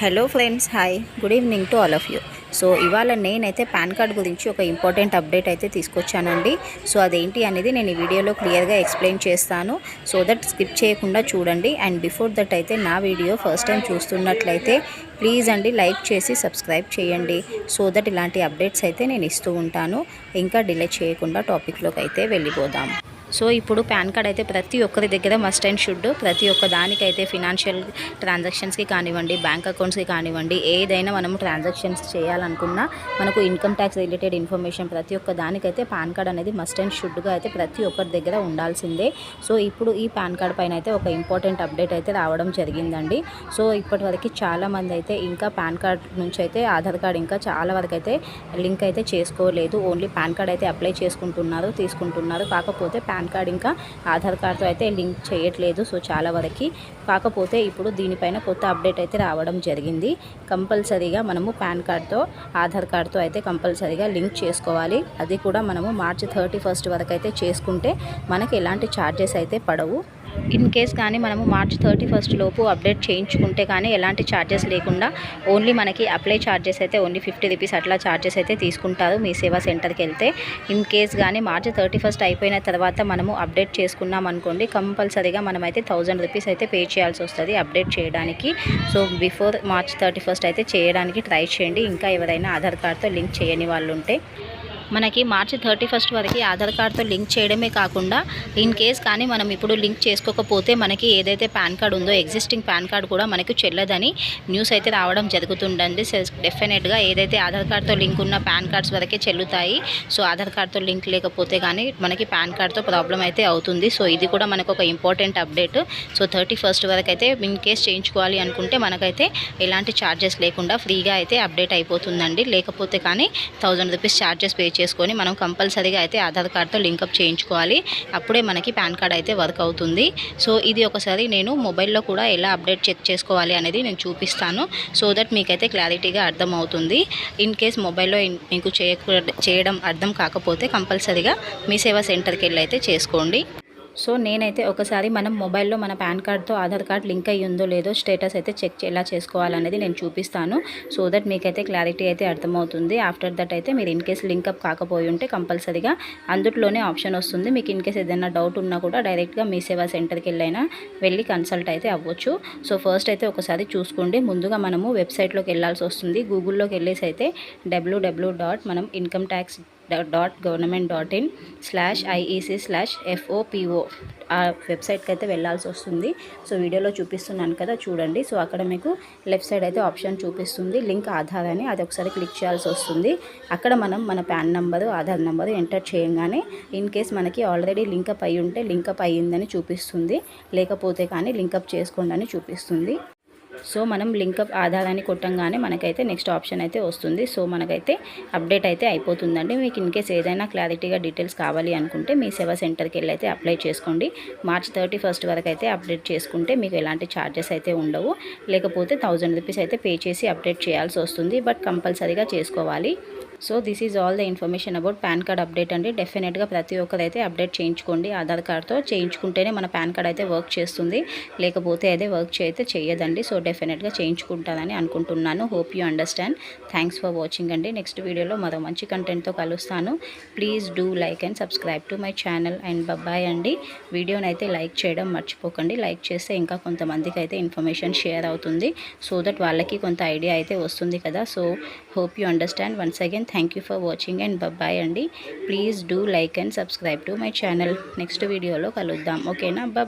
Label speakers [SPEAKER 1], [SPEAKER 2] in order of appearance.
[SPEAKER 1] Hello friends hi good evening to all of you so ఇవాళ నేనైతే PAN card గురించి ఒక ఇంపార్టెంట్ అప్డేట్ అయితే తీసుకొచ్చానండి. సో అదేంటి అనేది నేను ఈ వీడియోలో క్లియర్గా ఎక్స్ప్లెయిన్ చేస్తాను. సో దట్ స్కిప్ చేయకుండా చూడండి. అండ్ బిఫోర్ దట్ అయితే నా వీడియో ఫస్ట్ టైం చూస్తున్నట్లయితే ప్లీజ్ అండి లైక్ చేసి సబ్స్క్రైబ్ చేయండి. సో దట్ ఇలాంటి అప్డేట్స్ అయితే నేను ఇస్తూ ఉంటాను. ఇంకా డిలే చేయకుండా టాపిక్లోకి అయితే వెళ్ళిపోదాం. సో ఇప్పుడు పాన్ కార్డ్ అయితే ప్రతి ఒక్కరి దగ్గర మస్ట్ అండ్ షుడ్ ప్రతి ఒక్క దానికైతే ఫినాన్షియల్ ట్రాన్సాక్షన్స్కి కానివ్వండి బ్యాంక్ అకౌంట్స్కి కానివ్వండి ఏదైనా మనం ట్రాన్సాక్షన్స్ చేయాలనుకున్నా మనకు ఇన్కమ్ ట్యాక్స్ రిలేటెడ్ ఇన్ఫర్మేషన్ ప్రతి ఒక్క దానికైతే పాన్ కార్డ్ అనేది మస్ట్ అండ్ షుడ్గా అయితే ప్రతి ఒక్కరి దగ్గర ఉండాల్సిందే. సో ఇప్పుడు ఈ పాన్ కార్డ్ పైన అయితే ఒక ఇంపార్టెంట్ అప్డేట్ అయితే రావడం జరిగిందండి. సో ఇప్పటివరకు చాలామంది అయితే ఇంకా పాన్ కార్డ్ నుంచి అయితే ఆధార్ కార్డ్ ఇంకా చాలా వరకు అయితే లింక్ అయితే చేసుకోలేదు. ఓన్లీ పాన్ కార్డ్ అయితే అప్లై చేసుకుంటున్నారు తీసుకుంటున్నారు. కాకపోతే పాన్ పాన్ కార్డ్ ఇంకా ఆధార్ కార్డ్తో అయితే లింక్ చేయట్లేదు. సో చాలా వరకు. కాకపోతే ఇప్పుడు దీనిపైన కొత్త అప్డేట్ అయితే రావడం జరిగింది. కంపల్సరీగా మనము పాన్ కార్డ్తో ఆధార్ కార్డ్తో అయితే కంపల్సరీగా లింక్ చేసుకోవాలి. అది కూడా మనము మార్చి థర్టీ ఫస్ట్ వరకు అయితే చేసుకుంటే మనకి ఎలాంటి ఛార్జెస్ అయితే పడవు. ఇన్ కేస్ కానీ మనము మార్చ్ థర్టీ ఫస్ట్ లోపు అప్డేట్ చేయించుకుంటే కానీ ఎలాంటి ఛార్జెస్ లేకుండా ఓన్లీ మనకి అప్లై ఛార్జెస్ అయితే ఓన్లీ ఫిఫ్టీ రూపీస్ అట్లా ఛార్జెస్ అయితే తీసుకుంటారు మీ సేవా సెంటర్కి వెళ్తే. ఇన్ కేస్ కానీ మార్చ్ థర్టీ ఫస్ట్ అయిపోయిన తర్వాత మనము అప్డేట్ చేసుకున్నాం అనుకోండి కంపల్సరీగా మనమైతే థౌజండ్ రూపీస్ అయితే పే చేయాల్సి వస్తుంది అప్డేట్ చేయడానికి. So before March thirty first అయితే చేయడానికి ట్రై చేయండి. ఇంకా ఎవరైనా ఆధార్ కార్డ్తో లింక్ చేయని వాళ్ళు ఉంటే మనకి మార్చి థర్టీ ఫస్ట్ వరకు ఆధార్ కార్డ్తో లింక్ చేయడమే కాకుండా ఇన్ కేస్ కానీ మనం ఇప్పుడు లింక్ చేసుకోకపోతే మనకి ఏదైతే పాన్ కార్డ్ ఉందో ఎగ్జిస్టింగ్ పాన్ కార్డ్ కూడా మనకి చెల్లదని న్యూస్ అయితే రావడం జరుగుతుందండి. సో డెఫినెట్గా ఏదైతే ఆధార్ కార్డ్తో లింక్ ఉన్న పాన్ కార్డ్స్ వరకే చెల్లుతాయి. సో ఆధార్ కార్డ్తో లింక్ లేకపోతే కానీ మనకి పాన్ కార్డ్తో ప్రాబ్లం అయితే అవుతుంది. సో ఇది కూడా మనకు ఒక important update. So thirty first వరకు అయితే ఇన్ కేస్ చేయించుకోవాలి అనుకుంటే మనకైతే ఎలాంటి ఛార్జెస్ లేకుండా ఫ్రీగా అయితే అప్డేట్ అయిపోతుందండి. లేకపోతే కానీ థౌజండ్ రూపీస్ ఛార్జెస్ పే చేసుకొని మనం కంపల్సరీగా అయితే ఆధార్ కార్డ్తో లింకప్ చేయించుకోవాలి. అప్పుడే మనకి పాన్ కార్డ్ అయితే వర్క్ అవుతుంది. సో ఇది ఒకసారి నేను మొబైల్లో కూడా ఎలా అప్డేట్ చెక్ చేసుకోవాలి అనేది నేను చూపిస్తాను. సో దట్ మీకైతే క్లారిటీగా అర్థమవుతుంది. ఇన్ కేస్ మొబైల్లో మీకు చేయ చేయడం అర్థం కాకపోతే కంపల్సరీగా మీ సేవా సెంటర్కి వెళ్ళి అయితే చేసుకోండి. సో నేనైతే ఒకసారి మనం మొబైల్లో మన పాన్ కార్డ్తో ఆధార్ కార్డ్ లింక్ అయ్యి ఉందో లేదో స్టేటస్ అయితే చెక్ ఎలా చేసుకోవాలనేది నేను చూపిస్తాను. సో దట్ మీకైతే క్లారిటీ అయితే అర్థమవుతుంది. ఆఫ్టర్ దట్ అయితే మీరు ఇన్ కేస్ లింకప్ కాకపోయి ఉంటే కంపల్సరీగా అందుట్లోనే ఆప్షన్ వస్తుంది. మీకు ఇన్ కేస్ ఏదైనా డౌట్ ఉన్నా కూడా డైరెక్ట్గా మీ సేవా సెంటర్కి వెళ్ళైనా వెళ్ళి కన్సల్ట్ అయితే అవ్వచ్చు. సో ఫస్ట్ అయితే ఒకసారి చూసుకోండి. ముందుగా మనము వెబ్సైట్లోకి వెళ్ళాల్సి వస్తుంది. గూగుల్లోకి వెళ్ళేసి అయితే డబ్ల్యూడబ్ల్యూ డాట్ మనం income tax dot government dot in slash IEC slash FOPO ఆ వెబ్సైట్కి అయితే వెళ్ళాల్సి వస్తుంది. సో వీడియోలో చూపిస్తున్నాను కదా చూడండి. సో అక్కడ మీకు లెఫ్ట్ సైడ్ అయితే ఆప్షన్ చూపిస్తుంది. లింక్ ఆధార్ అని అది ఒకసారి క్లిక్ చేయాల్సి వస్తుంది. అక్కడ మనం మన PAN number Aadhaar number enter చేయగానే ఇన్ కేస్ మనకి ఆల్రెడీ లింకప్ అయి ఉంటే లింకప్ అయ్యిందని చూపిస్తుంది. లేకపోతే కానీ లింకప్ చేసుకోండి అని చూపిస్తుంది. సో మనం లింకప్ ఆధారాన్ని కొట్టంగానే మనకైతే నెక్స్ట్ ఆప్షన్ అయితే వస్తుంది. సో మనకైతే అప్డేట్ అయితే అయిపోతుందండి. మీకు ఇన్ కేస్ ఏదైనా క్లారిటీగా డీటెయిల్స్ కావాలి అనుకుంటే మీ సేవా సెంటర్కి వెళ్ళి అయితే అప్లై చేసుకోండి. మార్చ్ థర్టీ ఫస్ట్ వరకు అయితే అప్డేట్ చేసుకుంటే మీకు ఎలాంటి ఛార్జెస్ అయితే ఉండవు. లేకపోతే థౌజండ్ రూపీస్ అయితే పే చేసి అప్డేట్ చేయాల్సి వస్తుంది. బట్ కంపల్సరీగా చేసుకోవాలి. So this is all the information about PAN card update అండి. డెఫినెట్గా ప్రతి ఒక్కరైతే అప్డేట్ చేయించుకోండి. ఆధార్ కార్డ్తో చేయించుకుంటేనే మన పాన్ కార్డ్ అయితే వర్క్ చేస్తుంది. లేకపోతే అదే వర్క్ అయితే చేయదండి. సో డెఫినెట్గా చేయించుకుంటారని అనుకుంటున్నాను. Hope you understand thanks for watching అండి. నెక్స్ట్ వీడియోలో మరో మంచి కంటెంట్తో కలుస్తాను. Please do like and subscribe to my channel and bye bye అండి. వీడియోని అయితే లైక్ చేయడం మర్చిపోకండి. లైక్ చేస్తే ఇంకా కొంతమందికి అయితే ఇన్ఫర్మేషన్ షేర్ అవుతుంది. సో దట్ వాళ్ళకి కొంత ఐడియా అయితే వస్తుంది కదా. So hope you understand once again thank you for watching and bye bye అండి. Please do like and subscribe to my channel next వీడియోలో కలుద్దాం. ఓకేనా బబ్